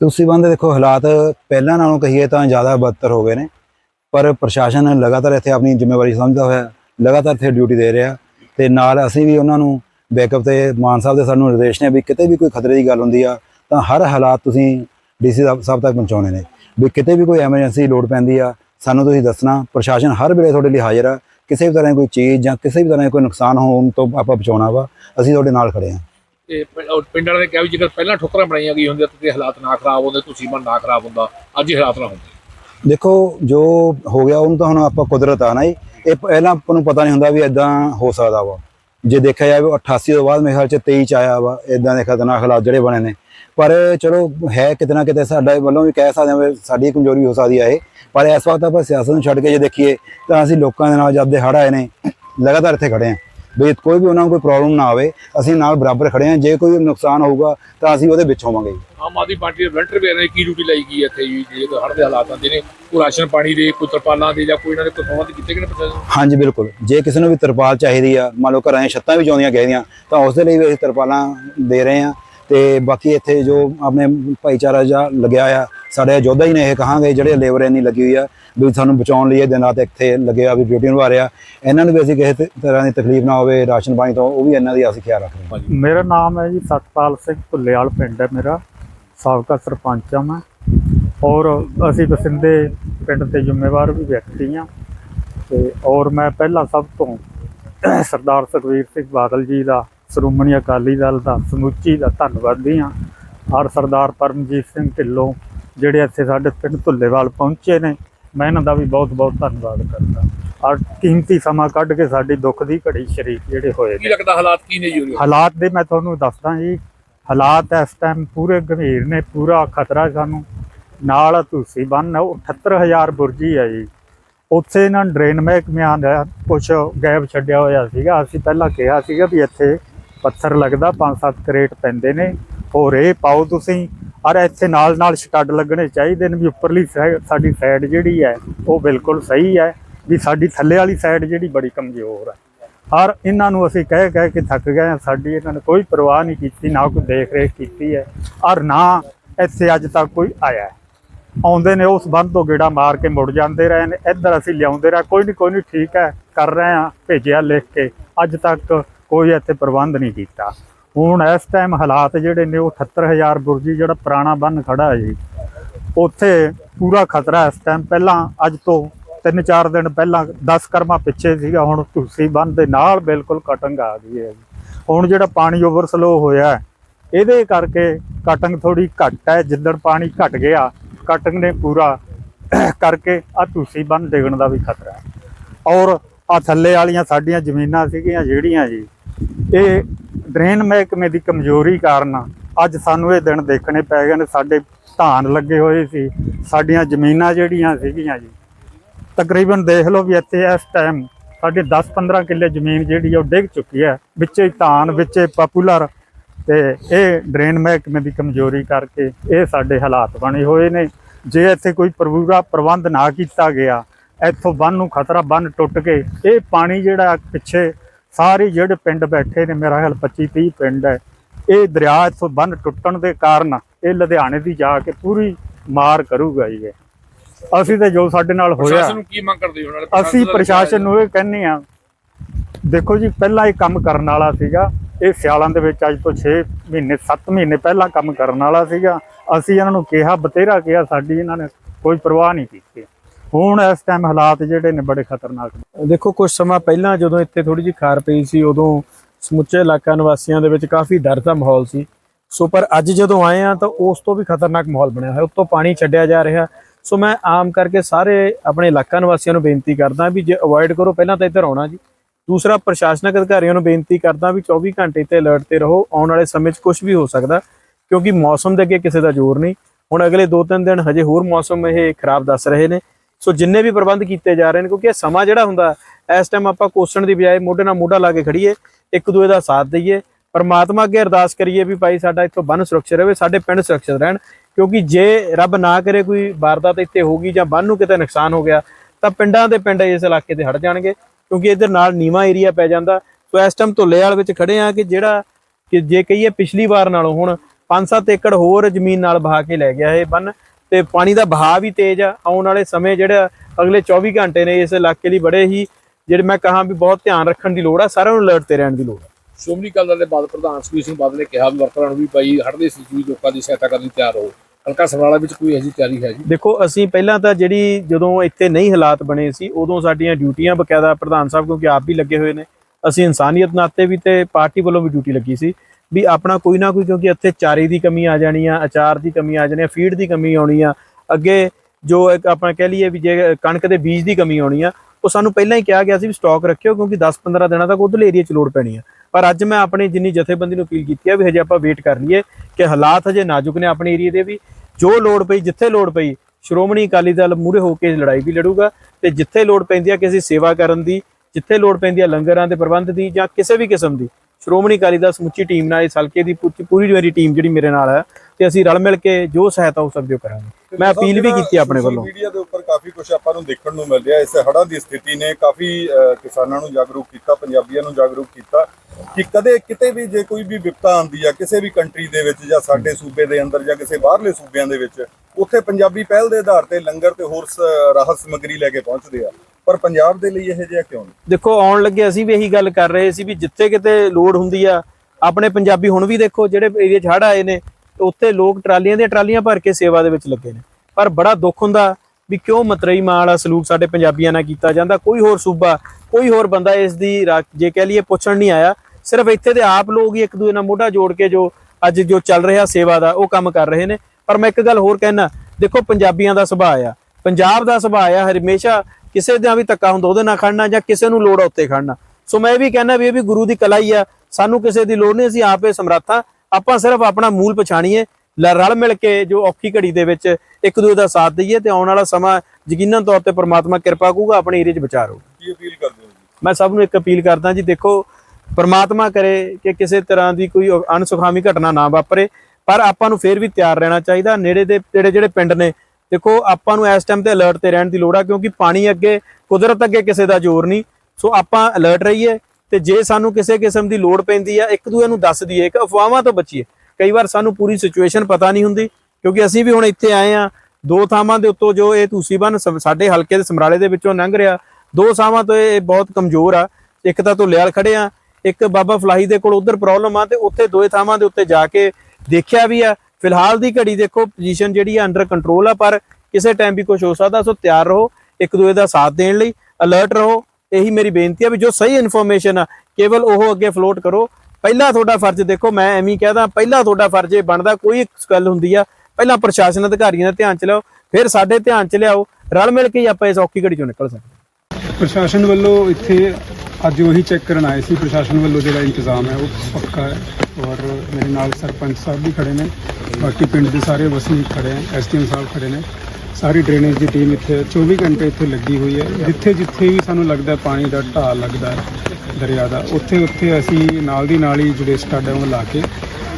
ਤੁਸੀਂ ਬੰਦੇ ਦੇਖੋ ਹਾਲਾਤ ਪਹਿਲਾਂ ਨਾਲੋਂ ਕਹੀਏ ਤਾਂ ਜ਼ਿਆਦਾ ਬਦਤਰ ਹੋ ਗਏ ਨੇ। ਪਰ ਪ੍ਰਸ਼ਾਸਨ ਲਗਾਤਾਰ ਇੱਥੇ ਆਪਣੀ ਜ਼ਿੰਮੇਵਾਰੀ ਸਮਝਦਾ ਹੋਇਆ, ਲਗਾਤਾਰ ਇੱਥੇ ਡਿਊਟੀ ਦੇ ਰਿਹਾ ਤੇ ਨਾਲ ਅਸੀਂ ਵੀ ਉਹਨਾਂ ਨੂੰ ਬੈਕਅਪ ਤੇ ਮਾਨ ਸਾਹਿਬ ਦੇ ਸਾਨੂੰ ਨਿਰਦੇਸ਼ ਨੇ ਵੀ ਕਿਤੇ ਵੀ ਕੋਈ ਖਤਰੇ ਦੀ ਗੱਲ ਹੁੰਦੀ ਆ ਤਾਂ ਹਰ ਹਾਲਾਤ ਤੁਸੀਂ ਡੀਸੀ ਸਾਹਿਬ ਤੱਕ ਪਹੁੰਚਾਉਣੇ ਨੇ ਵੀ ਕਿਤੇ ਵੀ ਕੋਈ ਐਮਰਜੈਂਸੀ ਲੋੜ ਪੈਂਦੀ ਆ, ਸਾਨੂੰ ਤੁਸੀਂ ਦੱਸਣਾ, ਪ੍ਰਸ਼ਾਸਨ ਹਰ ਵੇਲੇ ਤੁਹਾਡੇ ਲਈ ਹਾਜ਼ਰ ਆ। ਕਿਸੇ ਵੀ ਤਰ੍ਹਾਂ ਦੀ ਕੋਈ ਚੀਜ਼ ਜਾਂ ਕਿਸੇ ਵੀ ਤਰ੍ਹਾਂ ਦਾ ਕੋਈ ਨੁਕਸਾਨ ਹੋਣ ਤੋਂ ਆਪਾਂ ਬਚਾਉਣਾ ਵਾ, ਅਸੀਂ ਤੁਹਾਡੇ ਨਾਲ ਖੜੇ ਹਾਂ ਤੇ ਪਿੰ- ਨੇ ਕਿਹਾ ਵੀ ਜੇਕਰ ਪਹਿਲਾਂ ਠੋਕਰਾਂ ਬਣਾਈਆਂ ਗਈ ਹੁੰਦੀਆਂ ਤੇ ਹਾਲਾਤ ਨਾ ਖਰਾਬ ਹੁੰਦੇ, ਤੁਸੀਂ ਮਨ ਨਾ ਖਰਾਬ ਹੁੰਦਾ, ਅੱਜ ਇਹ ਹਾਲਾਤ ਨਾ ਹੁੰਦੇ। ਦੇਖੋ, ਜੋ ਹੋ ਗਿਆ ਉਹਨੂੰ ਤਾਂ ਹੁਣ ਆਪਾਂ ਕੁਦਰਤ ਆ ਨਾ ਜੀ? ਇਹ ਪਹਿਲਾਂ ਆਪਾਂ ਨੂੰ ਪਤਾ ਨਹੀਂ ਹੁੰਦਾ ਵੀ ਇਦਾਂ ਹੋ ਸਕਦਾ ਵਾ। ਜੇ ਦੇਖਿਆ ਜਾਵੇ 88 ਤੋਂ ਬਾਅਦ ਮੇਰੇ ਖਿਆਲ ਚ 23 ਚ ਆਇਆ ਵਾ ਇਦਾਂ ਦੇ ਖਤਰਨਾਕ ਹਾਲਾਤ ਜਿਹੜੇ ਬਣੇ ਨੇ। ਪਰ ਚਲੋ, ਹੈ ਕਿਤਨਾ ਕਿਤੇ ਸਾਡਾ ਵੱਲੋਂ ਵੀ ਕਹਿ ਸਕਦੇ ਹਾਂ ਵੀ ਸਾਡੀ ਕਮਜ਼ੋਰੀ ਹੋ ਸਕਦੀ ਹੈ ਇਹ। ਪਰ ਇਸ ਵਕਤ ਆਪਾਂ ਸਿਆਸਤ ਨੂੰ ਛੱਡ ਕੇ ਜੇ ਦੇਖੀਏ, ਤਾਂ ਅਸੀਂ ਲੋਕਾਂ ਦੇ ਨਾਲ ਜਦ ਦੇ ਹੜ੍ਹ ਆਏ ਨੇ, ਲਗਾਤਾਰ ਇੱਥੇ ਖੜੇ ਹਾਂ। ਵੀ ਕੋਈ ਵੀ ਉਹਨਾਂ ਨੂੰ ਕੋਈ ਪ੍ਰੋਬਲਮ ਨਾ ਆਵੇ ਅਸੀਂ ਨਾਲ ਬਰਾਬਰ ਖੜੇ ਹਾਂ। ਜੇ ਕੋਈ ਨੁਕਸਾਨ ਹੋਊਗਾ ਤਾਂ ਅਸੀਂ ਉਹਦੇ ਵਿੱਚ ਹੋਵਾਂਗੇ ਆਮ ਆਦਮੀ ਪਾਰਟੀ ਦੇ ਵਲੰਟਰ ਵੀ ਨੇ ਕੀ ਡਿਊਟੀ ਲਾਈ ਗਈ ਇੱਥੇ ਜੀ? ਜੇ ਕੋਈ ਹੜ੍ਹ ਦੇ ਹਾਲਾਤ ਆਉਂਦੇ ਨੇ ਕੋਈ ਰਾਸ਼ਨ ਪਾਣੀ ਦੇ ਕੋਈ ਤਰਪਾਲਾਂ ਦੇ ਜਾਂ ਕੋਈ ਇਹਨਾਂ ਦੇ ਕੋਈ ਪ੍ਰਬੰਧ ਕੀਤੇ ਗਏ ਨੇ ਪ੍ਰਸ਼ਾਸਨ? ਹਾਂਜੀ ਬਿਲਕੁਲ। ਜੇ ਕਿਸੇ ਨੂੰ ਵੀ ਤਰਪਾਲ ਚਾਹੀਦੀ ਆ ਮੰਨ ਲਓ ਘਰਾਂ ਦੀਆਂ ਛੱਤਾਂ ਵੀ ਚਾਉਂਦੀਆਂ ਗਏ ਦੀਆਂ ਤਾਂ ਉਸ ਦੇ ਲਈ ਵੀ ਅਸੀਂ ਤਰਪਾਲਾਂ ਦੇ ਰਹੇ ਹਾਂ। ਤੇ ਬਾਕੀ ਇੱਥੇ ਜੋ ਆਪਣੇ ਭਾਈਚਾਰਾ ਜਾਂ ਲੱਗਿਆ ਆ ਸਾਡੇ ਯੋਧਾ ਹੀ ਨੇ ਇਹ ਕਹਾਂਗੇ ਜਿਹੜੇ ਲੇਬਰ ਇੰਨੀ ਲੱਗੀ ਹੋਈ ਆ ਵੀ ਸਾਨੂੰ ਬਚਾਉਣ ਲਈ ਇਹ ਦਿਨ ਰਾਤ ਇੱਥੇ ਲੱਗੇ ਆ ਵੀ ਡਿਊਟੀ ਨਿਭਾ ਰਿਹਾ। ਇਹਨਾਂ ਨੂੰ ਵੀ ਅਸੀਂ ਕਿਸੇ ਤ- ਤਰ੍ਹਾਂ ਦੀ ਤਕਲੀਫ ਨਾ ਹੋਵੇ ਰਾਸ਼ਨ ਪਾਣੀ ਤੋਂ ਉਹ ਵੀ ਇਹਨਾਂ ਦੀ ਅਸੀਂ ਖਿਆਲ ਰੱਖ ਰਹੇ ਹਾਂ ਮੇਰਾ ਨਾਮ ਹੈ ਜੀ ਸਤਪਾਲ ਸਿੰਘ ਭੁੱਲੇਵਾਲ ਪਿੰਡ ਹੈ ਮੇਰਾ। ਸਾਬਕਾ ਸਰਪੰਚ ਹਾਂ ਮੈਂ। ਔਰ ਅਸੀਂ ਬਸਿੰਦੇ ਪਿੰਡ ਦੇ ਜ਼ਿੰਮੇਵਾਰ ਵੀ ਵਿਅਕਤੀ ਹਾਂ। ਤੇ ਔਰ ਮੈਂ ਪਹਿਲਾਂ ਸਭ ਤੋਂ ਸਰਦਾਰ ਸੁਖਵੀਰ ਸਿੰਘ ਬਾਦਲ ਜੀ ਦਾ ਸ਼੍ਰੋਮਣੀ ਅਕਾਲੀ ਦਲ ਦਾ ਸਮੁੱਚੀ ਦਾ ਧੰਨਵਾਦੀ ਹਾਂ। ਔਰ ਸਰਦਾਰ ਪਰਮਜੀਤ ਸਿੰਘ ਢਿੱਲੋਂ ਜਿਹੜੇ ਇੱਥੇ ਸਾਡੇ ਪਿੰਡ ਧੁੱਲੇਵਾਲ ਪਹੁੰਚੇ ਨੇ ਮੈਂ ਇਹਨਾਂ ਦਾ ਵੀ ਬਹੁਤ ਬਹੁਤ ਧੰਨਵਾਦ ਕਰਦਾ। ਔਰ ਕੀਮਤੀ ਸਮਾਂ ਕੱਢ ਕੇ ਸਾਡੀ ਦੁੱਖ ਦੀ ਘੜੀ ਸ਼ਰੀਕ ਜਿਹੜੇ ਹੋਏ ਨੇ। ਕੀ ਲੱਗਦਾ ਹਾਲਾਤ ਕੀ ਨੇ ਜੀ? ਹਾਲਾਤ ਦੇ ਮੈਂ ਤੁਹਾਨੂੰ ਦੱਸਦਾ ਜੀ ਹਾਲਾਤ ਇਸ ਟਾਈਮ ਪੂਰੇ ਗੰਭੀਰ ਨੇ ਪੂਰਾ ਖਤਰਾ ਸਾਨੂੰ। ਨਾਲ ਤੁਸੀਂ ਬੰਨ 78000 ਬੁਰਜੀ ਹੈ ਜੀ। ਉੱਥੇ ਇਹਨਾਂ ਡਰੇਨ ਮਹਿਕਮਿਆਂ ਦਾ ਕੁਝ ਗੈਪ ਛੱਡਿਆ ਹੋਇਆ ਸੀਗਾ। ਅਸੀਂ ਪਹਿਲਾਂ ਕਿਹਾ ਸੀਗਾ ਵੀ ਇੱਥੇ ਪੱਥਰ ਲੱਗਦਾ 5-7 ਕਰੇਟ ਪੈਂਦੇ ਨੇ। ਹੋਰ ਇਹ ਪਾਓ ਤੁਸੀਂ। ਔਰ ਇੱਥੇ ਨਾਲ ਨਾਲ ਸਟੱਡ ਲੱਗਣੇ ਚਾਹੀਦੇ ਨੇ ਵੀ ਉੱਪਰਲੀ ਸਾਈਡ ਸਾਡੀ ਸਾਈਡ ਜਿਹੜੀ ਹੈ, ਉਹ ਬਿਲਕੁਲ ਸਹੀ ਹੈ। ਵੀ ਸਾਡੀ ਥੱਲੇ ਵਾਲੀ ਸਾਈਡ ਜਿਹੜੀ ਬੜੀ ਕਮਜ਼ੋਰ ਹੈ। ਔਰ ਇਹਨਾਂ ਨੂੰ ਅਸੀਂ ਕਹਿ ਕਹਿ ਕੇ ਥੱਕ ਗਏ ਹਾਂ। ਸਾਡੀ ਇਹਨਾਂ ਨੇ ਕੋਈ ਪਰਵਾਹ ਨਹੀਂ ਕੀਤੀ, ਨਾ ਕੋਈ ਦੇਖ ਰੇਖ ਕੀਤੀ ਹੈ। ਔਰ ਨਾ ਇੱਥੇ ਅੱਜ ਤੱਕ ਕੋਈ ਆਇਆ ਆਉਂਦੇ ਨੇ, ਉਸ ਬੰਦ ਤੋਂ ਗੇੜਾ ਮਾਰ ਕੇ ਮੁੜ ਜਾਂਦੇ ਰਹੇ ਨੇ। ਇੱਧਰ ਅਸੀਂ ਲਿਆਉਂਦੇ ਰਹੇ ਕੋਈ ਨਹੀਂ ਕੋਈ ਨਹੀਂ ਠੀਕ ਹੈ, ਕਰ ਰਹੇ ਹਾਂ। ਭੇਜਿਆ ਲਿਖ ਕੇ। ਅੱਜ ਤੱਕ ਕੋਈ ਇੱਥੇ ਪ੍ਰਬੰਧ ਨਹੀਂ ਕੀਤਾ। ਹੁਣ ਇਸ ਟਾਈਮ ਹਾਲਾਤ ਜਿਹੜੇ ਨੇ ਉਹ 78000 ਬੁਰਜੀ ਜਿਹੜਾ ਪੁਰਾਣਾ ਬੰਨ ਖੜਾ ਹੈ ਜੀ, ਉੱਥੇ ਪੂਰਾ ਖਤਰਾ ਇਸ ਟਾਈਮ ਪਹਿਲਾਂ ਅੱਜ ਤੋਂ 3-4 ਦਿਨ ਪਹਿਲਾਂ 10 ਕਰਮਾ ਪਿੱਛੇ ਸੀਗਾ, ਹੁਣ ਤੁਸੀਂ ਬੰਨ ਦੇ ਨਾਲ ਬਿਲਕੁਲ ਕਟੰਗ ਆ ਗਈ ਹੈ ਜੀ। ਹੁਣ ਜਿਹੜਾ ਪਾਣੀ ਓਵਰਫਲੋ ਹੋਇਆ ਇਹਦੇ ਕਰਕੇ ਕਟੰਗ ਥੋੜੀ ਘੱਟ ਹੈ, ਜਿੱਦਣ ਪਾਣੀ ਘਟ ਗਿਆ, ਕਟੰਗ ਨੇ ਪੂਰਾ ਕਰਕੇ ਆ ਤੁਸੀਂ ਬੰਨ ਡਿੱਗਣ ਦਾ ਵੀ ਖਤਰਾ ਹੈ। ਔਰ ਆ ਥੱਲੇ ਵਾਲੀਆਂ ਸਾਡੀਆਂ ਜ਼ਮੀਨਾਂ ਸੀਗੀਆਂ ਜਿਹੜੀਆਂ ਜੀ ਇਹ ਡਰੇਨ ਮਹਿਕਮੇ ਦੀ ਕਮਜ਼ੋਰੀ ਕਾਰਨ ਅੱਜ ਸਾਨੂੰ ਇਹ ਦਿਨ ਦੇਖਣੇ ਪੈ ਗਏ ਨੇ। ਸਾਡੇ ਧਾਨ ਲੱਗੇ ਹੋਏ ਸੀ। ਸਾਡੀਆਂ ਜ਼ਮੀਨਾਂ ਜਿਹੜੀਆਂ ਸੀਗੀਆਂ ਜੀ, ਤਕਰੀਬਨ ਦੇਖ ਲਓ ਵੀ ਇੱਥੇ ਇਸ ਟਾਈਮ ਸਾਡੀ 10-15 ਕਿੱਲੇ ਜ਼ਮੀਨ ਜਿਹੜੀ ਉਹ ਡਿੱਗ ਚੁੱਕੀ ਹੈ ਵਿੱਚੇ ਧਾਨ, ਵਿੱਚੇ ਪਪੂਲਰ ਤੇ ਇਹ ਡਰੇਨ ਮਹਿਕਮੇ ਦੀ ਕਮਜ਼ੋਰੀ ਕਰਕੇ ਇਹ ਸਾਡੇ ਹਾਲਾਤ ਬਣੇ ਹੋਏ ਨੇ। ਜੇ ਇੱਥੇ ਕੋਈ ਪੂਰਾ ਪ੍ਰਬੰਧ ਨਾ ਕੀਤਾ ਗਿਆ, ਇੱਥੋਂ ਬੰਨ ਨੂੰ ਖਤਰਾ ਬੰਨ ਟੁੱਟ ਕੇ ਇਹ ਪਾਣੀ ਜਿਹੜਾ ਪਿੱਛੇ ਸਾਰੇ ਜਿਹੜੇ ਪਿੰਡ ਬੈਠੇ ਨੇ ਮੇਰਾ ਖਿਆਲ 25 30 ਪਿੰਡ ਹੈ ਇਹ ਦਰਿਆ ਇੱਥੋਂ ਬੰਨ ਟੁੱਟਣ ਦੇ ਕਾਰਨ ਇਹ ਲੁਧਿਆਣੇ ਦੀ ਜਾ ਕੇ ਪੂਰੀ ਮਾਰ ਕਰੂਗਾ ਇਹ। ਅਸੀਂ ਤੇ ਜੋ ਸਾਡੇ ਨਾਲ ਹੋਇਆ। ਪ੍ਰਸ਼ਾਸਨ ਨੂੰ ਕੀ ਮੰਗ ਕਰਦੇ ਹੋ? ਨਾਲੇ ਅਸੀਂ ਪ੍ਰਸ਼ਾਸਨ ਨੂੰ ਇਹ ਕਹਿੰਦੇ ਆ ਦੇਖੋ ਜੀ ਪਹਿਲਾਂ ਇਹ ਕੰਮ ਕਰਨ ਵਾਲਾ ਸੀਗਾ ਇਹ ਸਿਆਲਾਂ ਦੇ ਵਿੱਚ ਅੱਜ ਤੋਂ 6 ਮਹੀਨੇ 7 ਮਹੀਨੇ ਪਹਿਲਾਂ ਕੰਮ ਕਰਨ ਵਾਲਾ ਸੀਗਾ। ਅਸੀਂ ਇਹਨਾਂ ਨੂੰ ਕਿਹਾ ਬਤੇਰਾ ਕਿਹਾ ਸਾਡੀ ਇਹਨਾਂ ਨੇ ਕੋਈ ਪਰਵਾਹ ਨਹੀਂ ਕੀਤੀ। ਹੁਣ ਇਸ ਟਾਈਮ ਹਾਲਾਤ ਜਿਹੜੇ ਨੇ ਬੜੇ ਖਤਰਨਾਕ ਨੇ। ਦੇਖੋ ਕੁਝ ਸਮਾਂ ਪਹਿਲਾਂ ਜਦੋਂ ਇੱਥੇ ਥੋੜੀ ਜਿਹੀ ਖਾਰ ਪਈ ਸੀ, ਉਦੋਂ ਸਮੁੱਚੇ ਇਲਾਕਾ ਨਿਵਾਸੀਆਂ ਦੇ ਵਿੱਚ ਕਾਫੀ ਡਰ ਦਾ ਮਾਹੌਲ ਸੀ। ਸੋ ਪਰ ਅੱਜ ਜਦੋਂ ਆਏ ਆ ਤਾਂ ਉਸ ਤੋਂ ਵੀ ਖਤਰਨਾਕ ਮਾਹੌਲ ਬਣਿਆ ਹੋਇਆ, ਉੱਤੋਂ ਪਾਣੀ ਛੱਡਿਆ ਜਾ ਰਿਹਾ। ਸੋ ਮੈਂ ਆਮ ਕਰਕੇ ਸਾਰੇ ਆਪਣੇ ਇਲਾਕਾ ਨਿਵਾਸੀਆਂ ਨੂੰ ਬੇਨਤੀ ਕਰਦਾ ਵੀ ਜੇ ਅਵੋਇਡ ਕਰੋ, ਪਹਿਲਾਂ ਤਾਂ ਇੱਧਰ ਆਉਣਾ ਜੀ। ਦੂਸਰਾ, ਪ੍ਰਸ਼ਾਸਨਿਕ ਅਧਿਕਾਰੀਆਂ ਨੂੰ ਬੇਨਤੀ ਕਰਦਾ ਵੀ 24 ਘੰਟੇ ਤੇ ਅਲਰਟ ਤੇ ਰਹੋ, ਆਉਣ ਵਾਲੇ ਸਮੇਂ 'ਚ ਕੁਝ ਵੀ ਹੋ ਸਕਦਾ, ਕਿਉਂਕਿ ਮੌਸਮ ਦੇ ਅੱਗੇ ਕਿਸੇ ਦਾ ਜ਼ੋਰ ਨਹੀਂ। ਹੁਣ ਅਗਲੇ 2-3 ਦਿਨ ਹਜੇ ਹੋਰ ਮੌਸਮ ਇਹ ਖਰਾਬ ਦੱਸ ਰਹੇ ਨੇ। ਸੋ ਜਿੰਨੇ ਵੀ ਪ੍ਰਬੰਧ ਕੀਤੇ ਜਾ ਰਹੇ ਨੇ, ਕਿਉਂਕਿ ਇਹ ਸਮਾਂ ਜਿਹੜਾ ਹੁੰਦਾ, ਇਸ ਟਾਈਮ ਆਪਾਂ ਕੋਸਣ ਦੀ ਬਜਾਏ ਮੋਢੇ ਨਾਲ ਮੋਢਾ ਲਾ ਕੇ ਖੜੀਏ, ਇੱਕ ਦੂਏ ਦਾ ਸਾਥ ਦਈਏ। ਪਰਮਾਤਮਾ ਅੱਗੇ ਅਰਦਾਸ ਕਰੀਏ ਵੀ ਭਾਈ ਸਾਡਾ ਇੱਥੋਂ ਬੰਨ ਸੁਰੱਖਿਅਤ ਰਹੇ, ਸਾਡੇ ਪਿੰਡ ਸੁਰੱਖਿਅਤ ਰਹਿਣ, ਕਿਉਂਕਿ ਜੇ ਰੱਬ ਨਾ ਕਰੇ ਕੋਈ ਵਾਰਦਾਤ ਇੱਥੇ ਹੋਊਗੀ ਜਾਂ ਬੰਨ ਨੂੰ ਕਿਤੇ ਨੁਕਸਾਨ ਹੋ ਗਿਆ, ਤਾਂ ਪਿੰਡਾਂ ਦੇ ਪਿੰਡ ਇਸ ਇਲਾਕੇ ਤੇ ਹਟ ਜਾਣਗੇ, ਕਿਉਂਕਿ ਇਧਰ ਨਾਲ ਨੀਵਾ ਏਰੀਆ ਪੈ ਜਾਂਦਾ। ਸੋ ਇਸ ਟਾਈਮ ਧੁੱਲੇ ਵਾਲ ਵਿੱਚ ਖੜੇ ਆ ਕਿ ਜਿਹੜਾ, ਕਿ ਜੇ ਕਹੀਏ ਪਿਛਲੀ ਵਾਰ ਨਾਲੋਂ ਹੁਣ 5-7 ਏਕੜ ਹੋਰ ਜ਼ਮੀਨ ਨਾਲ ਬਹਾ ਕੇ ਲੈ ਗਿਆ ਇਹ ਬੰਨ ਤੇ ਪਾਣੀ ਦਾ ਬਹਾਅ ਵੀ ਤੇਜ਼ ਆ। ਆਉਣ ਵਾਲੇ ਸਮੇਂ ਜਿਹੜਾ ਅਗਲੇ 24 ਘੰਟੇ ਨੇ ਇਸ ਇਲਾਕੇ ਲਈ ਬੜੇ ਹੀ ਜਿਹੜੇ ਮੈਂ ਕਹਾਂ ਵੀ ਬਹੁਤ ਧਿਆਨ ਰੱਖਣ ਦੀ ਲੋੜ ਆ ਸਾਰਿਆਂ ਨੂੰ ਅਲਰਟ ਤੇ ਰਹਿਣ ਦੀ ਲੋੜ ਆ। ਸ਼੍ਰੋਮਣੀ ਅਕਾਲੀ ਦਲ ਦੇ ਬਾਦਲ ਪ੍ਰਧਾਨ ਸੁਖਬੀਰ ਸਿੰਘ ਬਾਦਲ ਨੇ ਕਿਹਾ ਵੀ ਵਰਕਰਾਂ ਨੂੰ ਵੀ ਭਾਈ ਹੜ੍ਹ ਦੇ ਸਥਿਤੀ ਵਿੱਚ ਲੋਕਾਂ ਦੀ ਸਹਾਇਤਾ ਕਰਨ ਲਈ ਤਿਆਰ ਰਹੋ। ਹਲਕਾ ਸਮਰਾਲਾ ਵਿੱਚ ਕੋਈ ਅਜਿਹੀ ਤਿਆਰੀ ਹੈ ਜੀ? ਦੇਖੋ ਅਸੀਂ ਪਹਿਲਾਂ ਤਾਂ ਜਿਹੜੀ ਜਦੋਂ ਇੱਥੇ ਨਹੀਂ ਹਾਲਾਤ ਬਣੇ ਸੀ ਉਦੋਂ ਸਾਡੀਆਂ ਡਿਊਟੀਆਂ ਬਕਾਇਦਾ ਪ੍ਰਧਾਨ ਸਾਹਿਬ ਕਿਉਂਕਿ ਆਪ ਵੀ ਲੱਗੇ ਹੋਏ ਨੇ ਅਸੀਂ ਇਨਸਾਨੀਅਤ ਨਾਤੇ ਵੀ ਤੇ ਪਾਰਟੀ ਵੱਲੋਂ ਵੀ ਡਿਊਟੀ ਲੱਗੀ ਸੀ। ਵੀ ਆਪਣਾ ਕੋਈ ਨਾ ਕੋਈ ਕਿਉਂਕਿ ਇੱਥੇ ਚਾਰੇ ਦੀ ਕਮੀ ਆ ਜਾਣੀ ਆ, ਅਚਾਰ ਦੀ ਕਮੀ ਆ ਜਾਣੀ ਆ, ਫੀਡ ਦੀ ਕਮੀ ਆਉਣੀ ਆ। ਅੱਗੇ ਜੋ ਇੱਕ ਆਪਾਂ ਕਹਿ ਲਈਏ ਵੀ ਜੇ ਕਣਕ ਦੇ ਬੀਜ ਦੀ ਕਮੀ ਆਉਣੀ ਆ, ਉਹ ਸਾਨੂੰ ਪਹਿਲਾਂ ਹੀ ਕਿਹਾ ਗਿਆ ਸੀ ਵੀ ਸਟਾਕ ਰੱਖਿਓ ਕਿਉਂਕਿ 10-15 ਦਿਨਾਂ ਤੱਕ ਉਧਰਲੇ ਏਰੀਆ 'ਚ ਲੋਡ ਪੈਣੀ ਆ। ਪਰ ਅੱਜ ਮੈਂ ਆਪਣੀ ਜਿੰਨੀ ਜਥੇਬੰਦੀ ਨੂੰ ਅਪੀਲ ਕੀਤੀ ਆ ਵੀ ਹਜੇ ਆਪਾਂ ਵੇਟ ਕਰ ਲਈਏ ਕਿ ਹਾਲਾਤ ਹਜੇ ਨਾਜ਼ੁਕ ਨੇ ਆਪਣੇ ਏਰੀਆ ਦੇ ਵੀ। ਜੋ ਲੋੜ ਪਈ, ਜਿੱਥੇ ਲੋੜ ਪਈ, ਸ਼੍ਰੋਮਣੀ ਅਕਾਲੀ ਦਲ ਮੂਹਰੇ ਹੋ ਕੇ ਲੜਾਈ ਵੀ ਲੜੂਗਾ ਤੇ ਜਿੱਥੇ ਲੋੜ ਪੈਂਦੀ ਆ ਕਿਸੇ ਸੇਵਾ ਕਰਨ ਦੀ, ਜਿੱਥੇ ਲੋੜ ਪੈਂਦੀ ਆ ਲੰਗਰਾਂ ਦੇ ਪ੍ਰਬੰਧ ਦੀ ਜਾਂ ਕਿਸੇ ਵੀ ਕਿਸਮ ਦੀ ਸ਼੍ਰੋਮਣੀ ਅਕਾਲੀ ਦਲ ਸਮੁੱਚੀ ਟੀਮ ਨਾਲ ਇਸ ਹਲਕੇ ਦੀ ਪੂਰੀ- ਪੂਰੀ ਮੇਰੀ ਟੀਮ ਜਿਹੜੀ ਮੇਰੇ ਨਾਲ ਹੈ ਤੇ ਅਸੀਂ ਰਲ ਮਿਲ ਕੇ ਜੋ ਸਹਾਇਤਾ ਹੋ ਸਕਦੀ ਉਹ ਕਰਾਂਗੇ। ਮੈਂ ਅਪੀਲ ਵੀ ਕੀਤੀ ਆਪਣੇ ਵੱਲੋਂ। ਮੀਡੀਆ ਦੇ ਉੱਪਰ ਕਾਫੀ ਕੁਝ ਆਪਾਂ ਨੂੰ ਦੇਖਣ ਨੂੰ ਮਿਲ ਰਿਹਾ ਇਸ ਹੜ੍ਹਾਂ ਦੀ ਸਥਿਤੀ ਨੇ ਕਾਫੀ ਕਿਸਾਨਾਂ ਨੂੰ ਜਾਗਰੂਕ ਕੀਤਾ ਪੰਜਾਬੀਆਂ ਨੂੰ ਜਾਗਰੂਕ ਕੀਤਾ ਕਿ ਕਦੇ ਕਿਤੇ ਵੀ ਜੇ ਕੋਈ ਵੀ ਵਿਪਤਾ ਆਉਂਦੀ ਆ ਕਿਸੇ ਵੀ ਕੰਟਰੀ ਦੇ ਵਿੱਚ ਜਾਂ ਸਾਡੇ ਸੂਬੇ ਦੇ ਅੰਦਰ ਜਾਂ ਕਿਸੇ ਬਾਹਰਲੇ ਸੂਬਿਆਂ ਦੇ ਵਿੱਚ ਉੱਥੇ ਪੰਜਾਬੀ ਪਹਿਲ ਦੇ ਆਧਾਰ ਤੇ ਲੰਗਰ ਤੇ ਹੋਰ ਰਾਹਤ ਸਮੱਗਰੀ ਲੈ ਕੇ ਪਹੁੰਚਦੇ ਆ। ਪਰ ਪੰਜਾਬ ਦੇ ਲਈ ਇਹ ਜਿਹਾ ਕਿਉਂ ਨਹੀਂ? ਦੇਖੋ, ਆਉਣ ਲੱਗੇ ਅਸੀਂ ਵੀ ਇਹੀ ਗੱਲ ਕਰ ਰਹੇ ਸੀ ਵੀ ਜਿੱਥੇ ਕਿਤੇ ਲੋੜ ਹੁੰਦੀ ਆ, ਆਪਣੇ ਪੰਜਾਬੀ ਹੁਣ ਵੀ ਦੇਖੋ, ਜਿਹੜੇ ਏਰੀਆ 'ਚ ਹੜ੍ਹ ਆਏ ਨੇ, ਉੱਥੇ ਲੋਕ ਟਰਾਲੀਆਂ ਦੀਆਂ ਟਰਾਲੀਆਂ ਭਰ ਕੇ ਸੇਵਾ ਦੇ ਵਿੱਚ ਲੱਗੇ ਨੇ। ਪਰ ਬੜਾ ਦੁੱਖ ਹੁੰਦਾ ਵੀ ਕਿਉਂ ਮਤਰਈ ਮਾਂ ਵਾਲਾ ਸਲੂਕ ਸਾਡੇ ਪੰਜਾਬੀਆਂ ਨਾਲ ਕੀਤਾ ਜਾਂਦਾ, ਕੋਈ ਹੋਰ ਸੂਬਾ, ਕੋਈ ਹੋਰ ਬੰਦਾ ਇਸ ਦੀ ਰਾ- ਜੇ ਕਹਿ ਲਈਏ ਪੁੱਛਣ ਨਹੀਂ ਆਇਆ, ਸਿਰਫ ਇੱਥੇ ਦੇ ਆਪ ਲੋਕ ਹੀ ਇੱਕ ਦੂਜੇ ਨਾਲ ਮੋਢਾ ਜੋੜ ਕੇ ਜੋ ਅੱਜ ਜੋ ਚੱਲ ਰਿਹਾ ਸੇਵਾ ਦਾ, ਉਹ ਕੰਮ ਕਰ ਰਹੇ ਨੇ। ਪਰ ਮੈਂ ਇੱਕ ਗੱਲ ਹੋਰ ਕਹਿਣਾ ਦੇਖੋ, ਪੰਜਾਬੀਆਂ ਦਾ ਸੁਭਾਅ ਆ, ਪੰਜਾਬ ਦਾ ਸੁਭਾਅ ਆ, ਹਮੇਸ਼ਾ ਕਿਸੇ ਦਾ ਵੀ ਧੱਕਾ ਹੁੰਦਾ ਉਹਦੇ ਨਾਲ ਖੜਨਾ ਜਾਂ ਕਿਸੇ ਨੂੰ ਲੋੜ ਆ ਉੱਤੇ ਖੜਨਾ। ਸੋ ਮੈਂ ਇਹ ਵੀ ਕਹਿਣਾ ਵੀ ਇਹ ਵੀ ਗੁਰੂ ਦੀ ਕਲਾ ਹੀ ਆ। ਸਾਨੂੰ ਕਿਸੇ ਦੀ ਲੋੜ ਨਹੀਂ ਅਸੀਂ ਆਪੇ ਸਮਰੱਥਾ। ਆਪਾਂ ਸਿਰਫ ਆਪਣਾ ਮੂਲ ਪਛਾਣੀਏ ਰਲ ਮਿਲ ਕੇ ਜੋ ਔਖੀ ਘੜੀ ਦੇ ਵਿੱਚ ਇੱਕ ਦੂਜੇ ਦਾ ਸਾਥ ਦਈਏ ਤੇ ਆਉਣ ਵਾਲਾ ਸਮਾਂ ਯਕੀਨਨ ਤੌਰ ਤੇ ਪ੍ਰਮਾਤਮਾ ਕਿਰਪਾ ਕਰੂਗਾ ਆਪਣੇ ਏਰੀਏ 'ਚ ਬਚਾ ਰਹੂ ਕੀ ਅਪੀਲ ਕਰਦੇ ਹੋ ਮੈਂ ਸਭ ਨੂੰ ਇੱਕ ਅਪੀਲ ਕਰਦਾ ਜੀ ਦੇਖੋ ਪਰਮਾਤਮਾ ਕਰੇ ਕਿ ਕਿਸੇ ਤਰ੍ਹਾਂ ਦੀ ਕੋਈ ਅਣਸੁਖਾਵੀ ਘਟਨਾ ਨਾ ਵਾਪਰੇ ਪਰ ਆਪਾਂ ਨੂੰ ਫੇਰ ਵੀ ਤਿਆਰ ਰਹਿਣਾ ਚਾਹੀਦਾ। ਨੇੜੇ ਦੇ ਜਿਹੜੇ ਜਿਹੜੇ ਪਿੰਡ ਨੇ ਦੇਖੋ, ਆਪਾਂ ਨੂੰ ਇਸ ਟਾਈਮ ਤੇ ਅਲਰਟ ਤੇ ਰਹਿਣ ਦੀ ਲੋੜ ਆ, ਕਿਉਂਕਿ ਪਾਣੀ ਅੱਗੇ, ਕੁਦਰਤ ਅੱਗੇ ਕਿਸੇ ਦਾ ਜ਼ੋਰ ਨਹੀਂ। ਸੋ ਆਪਾਂ ਅਲਰਟ ਰਹੀਏ ਤੇ ਜੇ ਸਾਨੂੰ ਕਿਸੇ ਕਿਸਮ ਦੀ ਲੋੜ ਪੈਂਦੀ ਆ, ਇੱਕ ਦੂਜੇ ਨੂੰ ਦੱਸ ਦਈਏ ਕਿ ਅਫਵਾਹਾਂ ਤੋਂ ਬਚੀਏ। ਕਈ ਵਾਰ ਸਾਨੂੰ ਪੂਰੀ ਸਿਚੁਏਸ਼ਨ ਪਤਾ ਨਹੀਂ ਹੁੰਦੀ, ਕਿਉਂਕਿ ਅਸੀਂ ਵੀ ਹੁਣ ਇੱਥੇ ਆਏ ਆ। ਦੋ ਥਾਵਾਂ ਦੇ ਉੱਤੋਂ ਜੋ ਇਹ ਤੁਸੀਂ ਬਨ ਸਾਡੇ ਹਲਕੇ ਦੇ ਸਮਰਾਲੇ ਦੇ ਵਿੱਚੋਂ ਲੰਘ ਰਿਹਾ। ਦੋ ਥਾਵਾਂ ਤੋਂ ਇਹ ਬਹੁਤ ਕਮਜ਼ੋਰ ਆ। ਇੱਕ ਤਾਂ ਧੁੱਲੇਵਾਲ ਖੜੇ ਆ, ਇੱਕ ਬਾਬਾ ਫਲਾਹੀ ਦੇ ਕੋਲ ਉਧਰ ਪ੍ਰੋਬਲਮ ਆ ਤੇ ਉੱਥੇ ਦੋਏ ਥਾਵਾਂ ਦੇ ਉੱਤੇ ਜਾ ਕੇ ਦੇਖਿਆ ਵੀ ਆ। ਫਿਲਹਾਲ ਦੀ ਘੜੀ ਦੇਖੋ ਪੋਜੀਸ਼ਨ ਜਿਹੜੀ ਆ ਅੰਡਰ ਕੰਟਰੋਲ ਆ, ਪਰ ਕਿਸੇ ਟਾਈਮ ਵੀ ਕੁਝ ਹੋ ਸਕਦਾ, ਸੋ ਤਿਆਰ ਰਹੋ, ਇੱਕ ਦੂਜੇ ਦਾ ਸਾਥ ਦੇਣ ਲਈ ਅਲਰਟ ਰਹੋ। ਇਹੀ ਮੇਰੀ ਬੇਨਤੀ ਆ ਵੀ ਜੋ ਸਹੀ ਇਨਫੋਰਮੇਸ਼ਨ ਆ, ਕੇਵਲ ਉਹ ਅੱਗੇ ਫਲੋਟ ਕਰੋ। ਪਹਿਲਾ ਤੁਹਾਡਾ ਫਰਜ਼ ਦੇਖੋ, ਮੈਂ ਐਵੇਂ ਹੀ ਕਹਦਾ, ਪਹਿਲਾ ਤੁਹਾਡਾ ਫਰਜ਼ ਇਹ ਬਣਦਾ, ਕੋਈ ਇੱਕ ਗੱਲ ਹੁੰਦੀ ਆ, ਪਹਿਲਾਂ ਪ੍ਰਸ਼ਾਸਨ ਅਧਿਕਾਰੀਆਂ ਦਾ ਧਿਆਨ ਚ ਲਿਆਓ, ਫਿਰ ਸਾਡੇ ਧਿਆਨ ਚ ਲਿਆਓ, ਰਲ ਮਿਲ ਕੇ ਆਪਾਂ ਇਸ ਔਖੀ ਘੜੀ ਚੋਂ ਨਿਕਲ ਸਕਦੇ ਪ੍ਰਸ਼ਾਸਨ ਵੱਲੋਂ ਇੱਥੇ ਅੱਜ ਉਹੀ ਚੈੱਕ ਕਰਨ ਆਏ ਸੀ, ਪ੍ਰਸ਼ਾਸਨ ਵੱਲੋਂ ਜਿਹੜਾ ਇੰਤਜ਼ਾਮ ਹੈ, ਉਹ ਪੱਕਾ ਹੈ ਔਰ ਮੇਰੇ ਨਾਲ ਸਰਪੰਚ ਸਾਹਿਬ ਵੀ ਖੜੇ ਨੇ, ਬਾਕੀ ਪਿੰਡ ਦੇ ਸਾਰੇ ਵਸਨੀਕ ਖੜੇ ਹੈ ਐਸਟੀਐਮ ਸਾਹਿਬ ਖੜੇ ਨੇ। ਸਾਰੀ ਡਰੇਨੇਜ ਦੀ ਟੀਮ ਇੱਥੇ 24 ਘੰਟੇ ਇੱਥੇ ਲੱਗੀ ਹੋਈ ਹੈ। ਜਿੱਥੇ ਜਿੱਥੇ ਵੀ ਸਾਨੂੰ ਲੱਗਦਾ ਪਾਣੀ ਦਾ ਢਾਹ ਲੱਗਦਾ ਦਰਿਆ ਦਾ, ਉੱਥੇ ਉੱਥੇ ਅਸੀਂ ਨਾਲ ਦੀ ਨਾਲ ਹੀ ਜਿਹੜੇ ਸਟੱਡ ਹੈ ਉਹ ਲਾ ਕੇ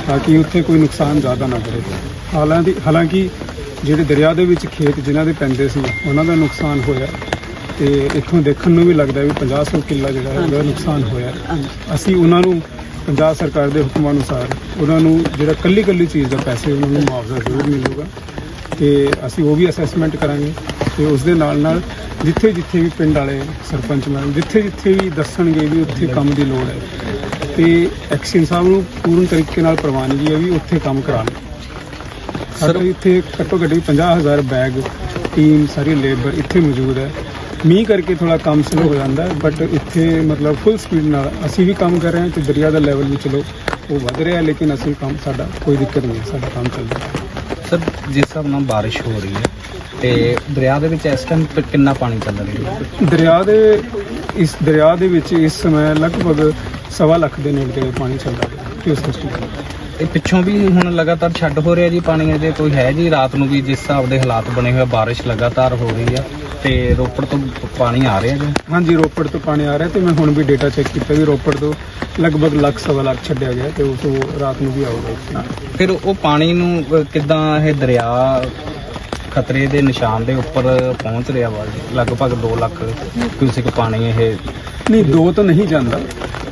ਤਾਂ ਕਿ ਉੱਥੇ ਕੋਈ ਨੁਕਸਾਨ ਜ਼ਿਆਦਾ ਨਾ ਕਰੇ। ਹਾਲਾਂਕਿ ਹਾਲਾਂਕਿ ਜਿਹੜੇ ਦਰਿਆ ਦੇ ਵਿੱਚ ਖੇਤ ਜਿਨ੍ਹਾਂ ਦੇ ਪੈਂਦੇ ਸੀ, ਉਹਨਾਂ ਦਾ ਨੁਕਸਾਨ ਹੋਇਆ। ਤੇ ਇੱਥੋਂ ਦੇਖਣ ਨੂੰ ਵੀ ਲੱਗਦਾ ਵੀ 50 ਕਿੱਲਾ ਜਿਹੜਾ ਹੈ ਉਹਦਾ ਨੁਕਸਾਨ ਹੋਇਆ ਅਸੀਂ ਉਹਨਾਂ ਨੂੰ ਪੰਜਾਬ ਸਰਕਾਰ ਦੇ ਹੁਕਮਾਂ ਅਨੁਸਾਰ ਉਹਨਾਂ ਨੂੰ ਜਿਹੜਾ ਕੱਲੀ ਕੱਲੀ ਚੀਜ਼ ਦਾ ਪੈਸੇ ਉਹਨਾਂ ਨੂੰ ਮੁਆਵਜ਼ਾ ਜ਼ਰੂਰ ਮਿਲੂਗਾ ਤੇ ਅਸੀਂ ਉਹ ਵੀ ਅਸੈਸਮੈਂਟ ਕਰਾਂਗੇ ਤੇ ਉਸ ਦੇ ਨਾਲ ਨਾਲ ਜਿੱਥੇ ਜਿੱਥੇ ਵੀ ਪਿੰਡ ਵਾਲੇ ਸਰਪੰਚ ਮੈਮ ਜਿੱਥੇ ਜਿੱਥੇ ਵੀ ਦੱਸਣਗੇ ਵੀ ਉੱਥੇ ਕੰਮ ਦੀ ਲੋੜ ਹੈ ਤੇ ਐਕਸ਼ਨ ਸਾਹਿਬ ਨੂੰ ਪੂਰਨ ਤਰੀਕੇ ਨਾਲ ਪ੍ਰਵਾਨਗੀ ਹੈ ਵੀ ਉੱਥੇ ਕੰਮ ਕਰਾਉਣ। ਸਾਡੇ ਇੱਥੇ ਘੱਟੋ ਘੱਟ ਵੀ 50000 ਬੈਗ ਟੀਮ ਸਾਰੀ ਲੇਬਰ ਇੱਥੇ ਮੌਜੂਦ ਹੈ। ਮੀਂਹ ਕਰਕੇ ਥੋੜਾ ਕੰਮ ਸਲੋ ਹੋ ਜਾਂਦਾ ਹੈ ਬਟ ਇੱਥੇ ਮਤਲਬ ਫੁੱਲ ਸਪੀਡ ਨਾਲ ਅਸੀਂ ਵੀ ਕੰਮ ਕਰ ਰਹੇ ਹਾਂ ਤੇ ਦਰਿਆ ਦਾ ਲੈਵਲ ਵੀ ਚਲੋ ਉਹ ਵਧ ਰਿਹਾ ਲੇਕਿਨ ਅਸੀਂ ਕੰਮ ਸਾਡਾ ਕੋਈ ਦਿੱਕਤ ਨਹੀਂ ਹੈ ਸਾਡਾ ਕੰਮ ਚੱਲ ਰਿਹਾ ਸਰ ਜਿਸ ਹਿਸਾਬ ਨਾਲ ਬਾਰਿਸ਼ ਹੋ ਰਹੀ ਹੈ ਤੇ ਦਰਿਆ ਦੇ ਵਿੱਚ ਇਸ ਟਾਈਮ ਕਿੰਨਾ ਪਾਣੀ ਚੱਲ ਰਿਹਾ ਹੈ? ਦਰਿਆ ਦੇ ਇਸ ਦਰਿਆ ਦੇ ਵਿੱਚ ਇਸ ਸਮੇਂ ਲਗਭਗ ਸਵਾ ਲੱਖ ਦੇ ਨੇੜੇ ਤੇੜੇ ਪਾਣੀ ਚੱਲਦਾ ਹੈ ਇਸ ਸਿਸਟਮ ਇਹ ਪਿੱਛੋਂ ਵੀ ਹੁਣ ਲਗਾਤਾਰ ਛੱਡ ਹੋ ਰਿਹਾ ਜੀ ਪਾਣੀ ਇਹਦੇ ਕੋਈ ਹੈ ਜੀ ਰਾਤ ਨੂੰ ਵੀ ਜਿਸ ਹਿਸਾਬ ਦੇ ਹਾਲਾਤ ਬਣੇ ਹੋਏ ਬਾਰਿਸ਼ ਲਗਾਤਾਰ ਹੋ ਰਹੀ ਆ ਤੇ ਰੋਪੜ ਤੋਂ ਪਾਣੀ ਆ ਰਿਹਾ ਜੀ। ਹਾਂਜੀ ਰੋਪੜ ਤੋਂ ਪਾਣੀ ਆ ਰਿਹਾ ਤੇ ਮੈਂ ਹੁਣ ਵੀ ਡੇਟਾ ਚੈੱਕ ਕੀਤਾ ਵੀ ਰੋਪੜ ਤੋਂ ਲਗਭਗ ਲੱਖ ਸਵਾ ਲੱਖ ਛੱਡਿਆ ਗਿਆ ਤੇ ਉਸ ਤੋਂ ਰਾਤ ਨੂੰ ਵੀ ਆਊਗਾ ਫਿਰ ਉਹ ਪਾਣੀ ਨੂੰ ਕਿੱਦਾਂ ਇਹ ਦਰਿਆ ਖਤਰੇ ਦੇ ਨਿਸ਼ਾਨ ਦੇ ਉੱਪਰ ਪਹੁੰਚ ਰਿਹਾ ਵਾ? ਲਗਭਗ 2 ਲੱਖ ਕਿਊਸਿਕ ਪਾਣੀ ਇਹ ਨਹੀਂ ਦੋ ਤਾਂ ਨਹੀਂ ਜਾਂਦਾ।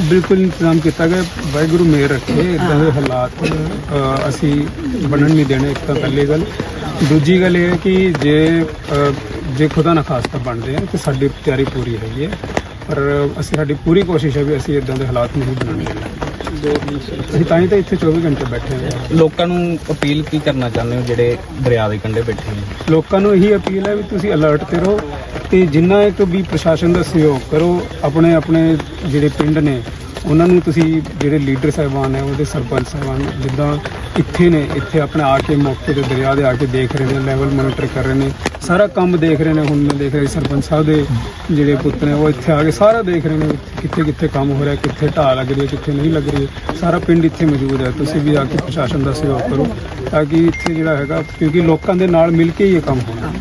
ਬਿਲਕੁਲ ਇੰਤਜ਼ਾਮ ਕੀਤਾ ਗਿਆ ਵਾਹਿਗੁਰੂ ਮੇਰ ਰੱਖੇ ਇਦਾਂ ਦੇ ਹਾਲਾਤ ਅ, ਅਸੀਂ ਬਣਨ ਨਹੀਂ ਦੇਣੇ ਇੱਕ ਤਾਂ ਪਹਿਲੀ ਗੱਲ। ਦੂਜੀ ਗੱਲ ਇਹ ਹੈ ਕਿ ਜੇ ਅ, ਜੇ ਖੁਦਾ ਨਾ ਖਾਸਤਾ ਬਣਦੇ ਆ ਤੇ ਸਾਡੀ ਤਿਆਰੀ ਪੂਰੀ ਹੈਗੀ ਹੈ। ਪਰ ਅਸੀਂ ਸਾਡੀ ਪੂਰੀ ਕੋਸ਼ਿਸ਼ ਹੈ ਵੀ ਅਸੀਂ ਇਦਾਂ ਦੇ ਹਾਲਾਤ ਨਹੀਂ ਬਣਨ ਦੇਣੇ ਅਸੀਂ ਤਾਂ ਹੀ ਤਾਂ ਇੱਥੇ 24 ਘੰਟੇ ਬੈਠੇ ਹਾਂ। ਲੋਕਾਂ ਨੂੰ ਅਪੀਲ ਕੀ ਕਰਨਾ ਚਾਹੁੰਦੇ ਹੋ ਜਿਹੜੇ ਦਰਿਆ ਦੇ ਕੰਢੇ ਬੈਠੇ ਨੇ? ਲੋਕਾਂ ਨੂੰ ਇਹੀ ਅਪੀਲ ਹੈ ਵੀ ਤੁਸੀਂ ਅਲਰਟ ਤੇ ਰਹੋ ਤੇ ਜਿੰਨਾ ਇੱਕ ਵੀ ਪ੍ਰਸ਼ਾਸਨ ਦਾ ਸਹਿਯੋਗ ਕਰੋ ਆਪਣੇ ਆਪਣੇ ਜਿਹੜੇ ਪਿੰਡ ਨੇ ਉਹਨਾਂ ਨੂੰ ਤੁਸੀਂ ਜਿਹੜੇ ਲੀਡਰ ਸਾਹਿਬਾਨ ਹੈ, ਉਹਦੇ ਸਰਪੰਚ ਸਾਹਿਬਾਨ, ਜਿੱਦਾਂ ਇੱਥੇ ਨੇ, ਇੱਥੇ ਆਪਣੇ ਆ ਕੇ ਮੌਕੇ ਤੇ ਦਰਿਆ ਦੇ ਆ ਕੇ ਦੇਖ ਰਹੇ ਨੇ ਲੈਵਲ ਮੋਨੀਟਰ ਕਰ ਰਹੇ ਨੇ, ਸਾਰਾ ਕੰਮ ਦੇਖ ਰਹੇ ਨੇ, ਹੁਣ ਮੈਂ ਦੇਖ ਰਿਹਾ ਸਰਪੰਚ ਸਾਹਿਬ ਦੇ ਜਿਹੜੇ ਪੁੱਤ ਨੇ, ਉਹ ਇੱਥੇ ਆ ਕੇ ਸਾਰਾ ਦੇਖ ਰਹੇ ਨੇ, ਕਿੱਥੇ ਕਿੱਥੇ ਕੰਮ ਹੋ ਰਿਹਾ, ਕਿੱਥੇ ਢਾਹ ਲੱਗ ਰਹੀ ਹੈ, ਕਿੱਥੇ ਨਹੀਂ ਲੱਗ ਰਹੀ ਸਾਰਾ ਪਿੰਡ ਇੱਥੇ ਮੌਜੂਦ ਹੈ, ਤੁਸੀਂ ਵੀ ਆ ਕੇ ਪ੍ਰਸ਼ਾਸਨ ਦਾ ਸਹਿਯੋਗ ਕਰੋ, ਤਾਂ ਕਿ ਇੱਥੇ ਜਿਹੜਾ ਹੈਗਾ, ਕਿਉਂਕਿ ਲੋਕਾਂ ਦੇ ਨਾਲ ਮਿਲ ਕੇ ਹੀ ਇਹ ਕੰਮ ਹੋਣਾ।